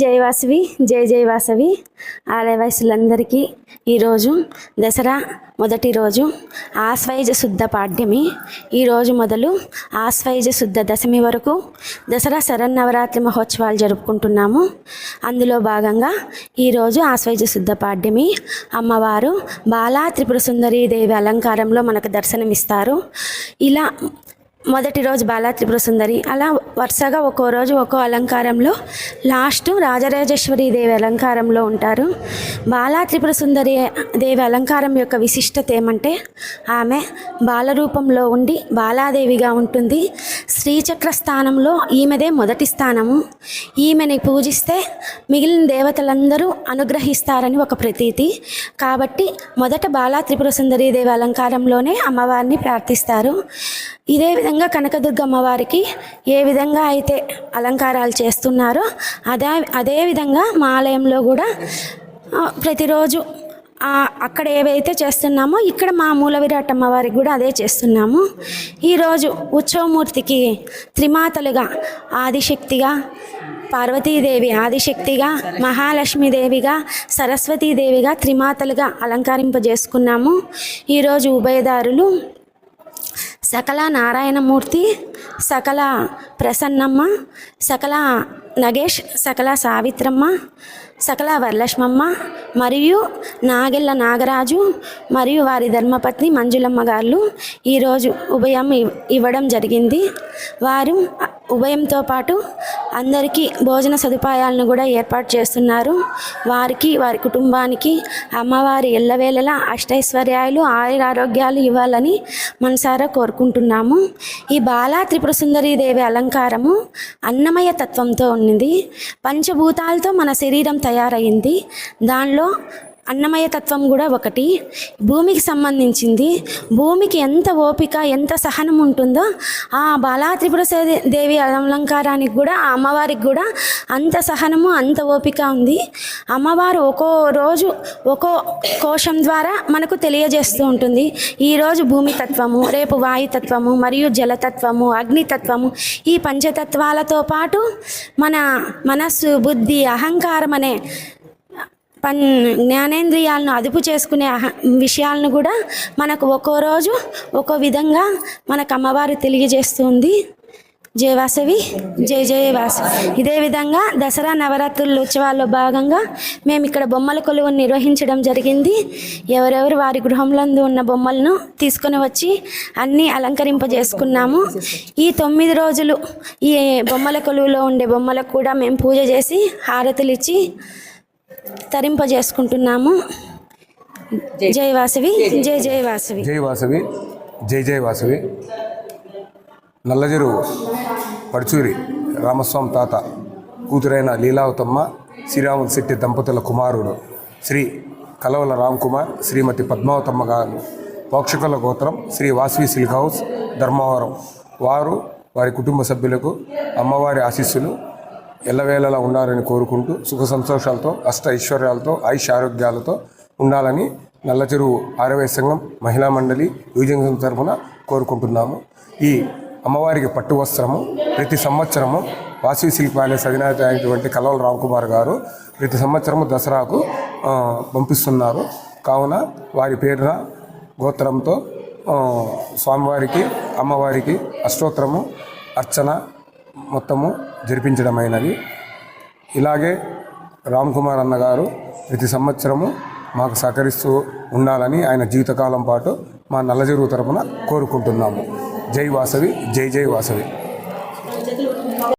జై వాసవి జై జై వాసవి. ఆలయ వయసులందరికీ ఈరోజు దసరా మొదటి రోజు ఆశ్వైజ శుద్ధ పాడ్యమి. ఈరోజు మొదలు ఆశ్వైజ శుద్ధ దశమి వరకు దసరా శరన్నవరాత్రి మహోత్సవాలు జరుపుకుంటున్నాము. అందులో భాగంగా ఈరోజు ఆశ్వైజ శుద్ధ పాడ్యమి. అమ్మవారు బాలా త్రిపుర సుందరీ దేవి అలంకారంలో మనకు దర్శనమిస్తారు. ఇలా మొదటి రోజు బాలా త్రిపుర సుందరి అలా వరుసగా ఒక్కో రోజు ఒక్కో అలంకారంలో లాస్ట్ రాజరాజేశ్వరి దేవి అలంకారంలో ఉంటారు. బాలా త్రిపుర సుందరి దేవి అలంకారం యొక్క విశిష్టత ఏమంటే ఆమె బాలరూపంలో ఉండి బాలాదేవిగా ఉంటుంది. శ్రీచక్ర స్థానంలో ఈమెదే మొదటి స్థానము. ఈమెని పూజిస్తే మిగిలిన దేవతలందరూ అనుగ్రహిస్తారని ఒక ప్రతీతి. కాబట్టి మొదట బాలా త్రిపుర సుందరి దేవి అలంకారంలోనే అమ్మవారిని ప్రార్థిస్తారు. ఇదే విధంగా విధంగా కనకదుర్గమ్మ వారికి ఏ విధంగా అయితే అలంకారాలు చేస్తున్నారో అదే అదే విధంగా మా ఆలయంలో కూడా ప్రతిరోజు అక్కడ ఏవైతే చేస్తున్నామో ఇక్కడ మా మూల విరాటమ్మ వారికి కూడా అదే చేస్తున్నాము. ఈరోజు ఉత్సవమూర్తికి త్రిమాతలుగా ఆదిశక్తిగా పార్వతీదేవి ఆదిశక్తిగా మహాలక్ష్మీదేవిగా సరస్వతీదేవిగా త్రిమాతలుగా అలంకరింపజేసుకున్నాము. ఈరోజు ఉభయదారులు సకల నారాయణమూర్తి సకల ప్రసన్నమ్మ సకల నగేష్ సకల సావిత్రమ్మ సకల వరలక్ష్మమ్మ మరియు నాగెళ్ళ నాగరాజు మరియు వారి ధర్మపత్ని మంజులమ్మ గారు ఈరోజు ఉభయం ఇవ్- ఇవ్వడం జరిగింది. వారు ఉభయంతో పాటు అందరికీ భోజన సదుపాయాలను కూడా ఏర్పాటు చేస్తున్నారు. వారికి వారి కుటుంబానికి అమ్మవారి ఎల్లవేళలా అష్టైశ్వర్యాలు ఆయురారోగ్యాలు ఇవ్వాలని మనసారా కోరుకుంటున్నాము. ఈ బాలా త్రిపుర సుందరీ దేవి అలంకారము అన్నమయ తత్వంతో ఉన్నది. పంచభూతాలతో మన శరీరం తయారైంది. దానిలో అన్నమయ తత్వం కూడా ఒకటి. భూమికి సంబంధించింది. భూమికి ఎంత ఓపిక ఎంత సహనం ఉంటుందో ఆ బాలా త్రిపుర దేవి అలంకారానికి కూడా ఆ అమ్మవారికి కూడా అంత సహనము అంత ఓపిక ఉంది. అమ్మవారు ఒక్కో రోజు ఒక్కో కోశం ద్వారా మనకు తెలియజేస్తూ ఉంటుంది. ఈరోజు భూమి తత్వము రేపు వాయుతత్వము మరియు జలతత్వము అగ్నితత్వము ఈ పంచతత్వాలతో పాటు మన మనస్సు బుద్ధి అహంకారం అనే పన్ జ్ఞానేంద్రియాలను అదుపు చేసుకునే అహ విషయాలను కూడా మనకు ఒక్కో రోజు ఒక్కో విధంగా మనకు అమ్మవారు తెలియజేస్తుంది జయ వాసవి జయ జయ వాసవి ఇదే విధంగా దసరా నవరాత్రుల ఉత్సవాల్లో భాగంగా మేము ఇక్కడ బొమ్మల కొలువును నిర్వహించడం జరిగింది. ఎవరెవరు వారి గృహంలందు ఉన్న బొమ్మలను తీసుకొని వచ్చి అన్నీ అలంకరింపజేసుకున్నాము. ఈ తొమ్మిది రోజులు ఈ బొమ్మల కొలువులో ఉండే బొమ్మలకు కూడా మేము పూజ చేసి హారతులు ఇచ్చి తరింపజేసుకుంటున్నాము. జై వాసవి జై జై వాసవి. జై వాసవి జై జై వాసవి. నల్లజెరువు పడుచూరి రామస్వామి తాత కూతురైన లీలావతమ్మ శ్రీరాములు శెట్టి దంపతుల కుమారుడు శ్రీ కలవల రామ్ కుమార్ శ్రీమతి పద్మావతమ్మ గారు. పోక్షకుల గోత్రం శ్రీ వాసవి సిల్క్ హౌస్ ధర్మవరం. వారు వారి కుటుంబ సభ్యులకు అమ్మవారి ఆశీస్సులు ఎల్లవేళలా ఉండాలని కోరుకుంటూ సుఖ సంతోషాలతో అష్ట ఐశ్వర్యాలతో ఆయుష్ ఆరోగ్యాలతో ఉండాలని నల్లచెరువు ఆరవై సంఘం మహిళా మండలి యువజన తరఫున కోరుకుంటున్నాము. ఈ అమ్మవారికి పట్టు వస్త్రము ప్రతి సంవత్సరము వాసవి సిల్క్ ప్యాలెస్ అధినేత అయినటువంటి కలవల రామ్కుమార్ గారు ప్రతి సంవత్సరము దసరాకు పంపిస్తున్నారు. కావున వారి పేరున గోత్రంతో స్వామివారికి అమ్మవారికి అష్టోత్తరము అర్చన మొత్తము జరిపించడమైనది. ఇలాగే రామ్ కుమార్ అన్నగారు ప్రతి సంవత్సరము మాకు సహకరిస్తూ ఉండాలని ఆయన జీవితకాలం పాటు మా నల్లజరువు తరపున కోరుకుంటున్నాము. జై వాసవి జై జై వాసవి.